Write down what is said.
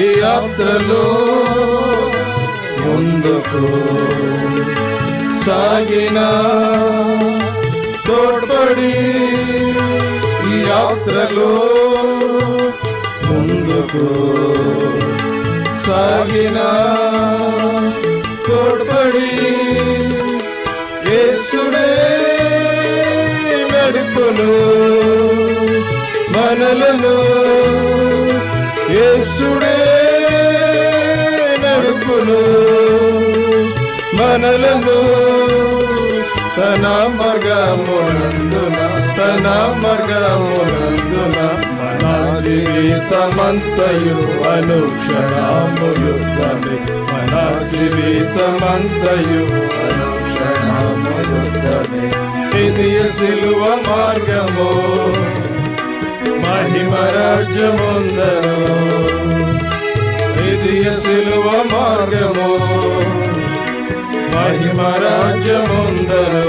ఈ యాత్రలో ముందుకు సాగిన తోడ్పడి ఈ యాత్రలో ముందుకు సాగిన తోడ్పడి యేసుడే నడుపును మనలను యేసుడే మనలను తన మార్గమునందున తన మార్గమునందున మన జీవితమంతయు అనుక్షణములు తమి మన జీవితమంతయు అనుక్షణములు తమి ఇది సిలువ మార్గము? మహిమరాజ్యముందరు ఇది సిలువ మార్గము? महिमराज्यमुन्दर